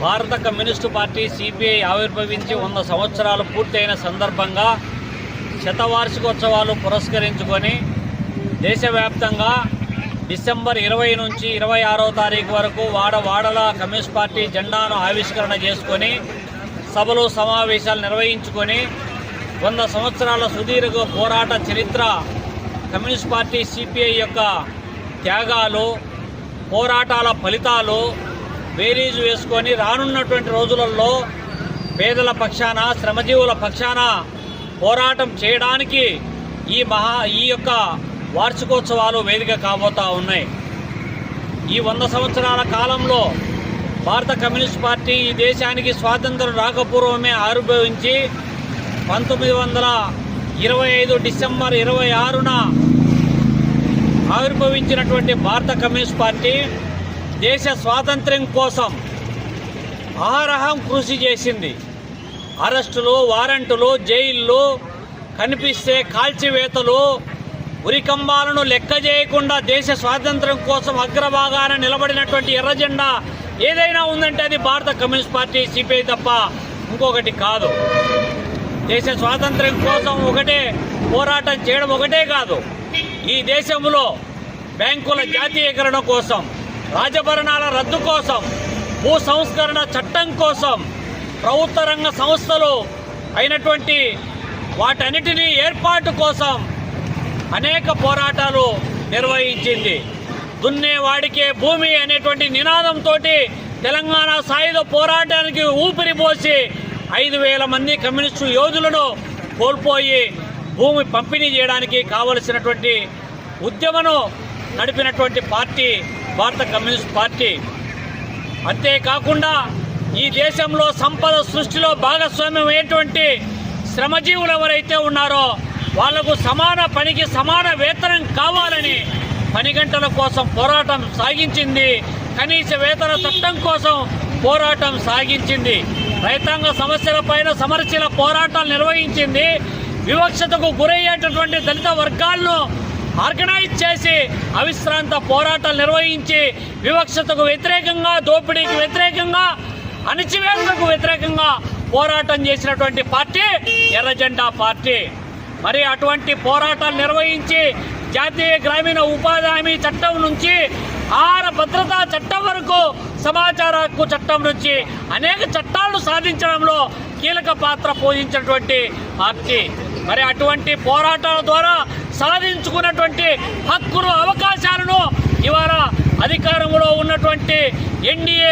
భారత communist party CPI ఆవిర్భవించి వంద సంవత్సరాలు పూర్తయిన సందర్భంగా శతవార్షికోత్సవాలు పురస్కరించుకొని దేశవ్యాప్తంగా డిసెంబర్ ఇరవై నుంచి ఇరవై ఆరో తారీఖు వరకు వాడ వాడల కమ్యూనిస్ట్ పార్టీ జెండాను ఆవిష్కరణ చేసుకొని సభలు సమావేశాలు నిర్వహించుకొని వంద సంవత్సరాల సుదీర్ఘ పోరాట చరిత్ర కమ్యూనిస్ట్ పార్టీ సిపిఐ యొక్క త్యాగాలు పోరాటాల ఫలితాలు బేరీజు వేసుకొని రానున్నటువంటి రోజులలో పేదల పక్షాన శ్రమజీవుల పక్షాన పోరాటం చేయడానికి ఈ మహా ఈ యొక్క వార్షికోత్సవాలు వేదిక కాబోతా ఉన్నాయి. ఈ వంద సంవత్సరాల కాలంలో భారత కమ్యూనిస్ట్ పార్టీ ఈ దేశానికి స్వాతంత్రం రాకపూర్వమే ఆవిర్భవించి పంతొమ్మిది వందల ఇరవై ఐదు డిసెంబర్ ఇరవై ఆరున ఆవిర్భవించినటువంటి భారత కమ్యూనిస్ట్ పార్టీ దేశ స్వాతంత్ర్యం కోసం ఆరహం కృషి చేసింది. అరెస్టులు వారెంటులు జైల్లో కనిపిస్తే కాల్చివేతలు ఉరికంబాలను లెక్క చేయకుండా దేశ స్వాతంత్ర్యం కోసం అగ్రభాగాన నిలబడినటువంటి ఎర్రజెండా ఏదైనా ఉందంటే అది భారత కమ్యూనిస్ట్ పార్టీ సిపిఐ తప్ప ఇంకొకటి కాదు. దేశ స్వాతంత్ర్యం కోసం ఒకటే పోరాటం చేయడం ఒకటే కాదు. ఈ దేశంలో బ్యాంకుల జాతీయకరణ కోసం రాజభరణాల రద్దు కోసం భూ సంస్కరణ చట్టం కోసం ప్రభుత్వ రంగ సంస్థలు అయినటువంటి వాటన్నిటినీ ఏర్పాటు కోసం అనేక పోరాటాలు నిర్వహించింది. దున్నేవాడికే భూమి అనేటువంటి నినాదంతో తెలంగాణ సాయుధ పోరాటానికి ఊపిరి పోసి ఐదు వేల మంది కమ్యూనిస్టు యోధులను కోల్పోయి భూమి పంపిణీ చేయడానికి కావలసినటువంటి ఉద్యమను నడిపినటువంటి పార్టీ భారత కమ్యూనిస్ట్ పార్టీ. అంతేకాకుండా ఈ దేశంలో సంపద సృష్టిలో భాగస్వామ్యం అయ్యేటువంటి శ్రమజీవులు ఎవరైతే ఉన్నారో వాళ్ళకు సమాన పనికి సమాన వేతనం కావాలని పని గంటల కోసం పోరాటం సాగించింది. కనీస వేతన చట్టం కోసం పోరాటం సాగించింది. రైతాంగ సమస్యలపైన సమరశీల పోరాటాలు నిర్వహించింది. వివక్షతకు గురయ్యేటటువంటి దళిత వర్గాలను ఆర్గనైజ్ చేసి అవిశ్రాంత పోరాటాలు నిర్వహించి వివక్షతకు వ్యతిరేకంగా దోపిడీకి వ్యతిరేకంగా అణచివేతకు వ్యతిరేకంగా పోరాటం చేసినటువంటి పార్టీ ఎర్రజెండా పార్టీ. మరి అటువంటి పోరాటాలు నిర్వహించి జాతీయ గ్రామీణ ఉపాధి హామీ చట్టం నుంచి ఆహార భద్రతా చట్టం వరకు సమాచార హక్కు చట్టం నుంచి అనేక చట్టాలను సాధించడంలో కీలక పాత్ర పోషించినటువంటి పార్టీ. మరి అటువంటి పోరాటాల ద్వారా సాధించుకున్నటువంటి హక్కును అవకాశాలను ఇవాళ అధికారంలో ఉన్నటువంటి ఎన్డీఏ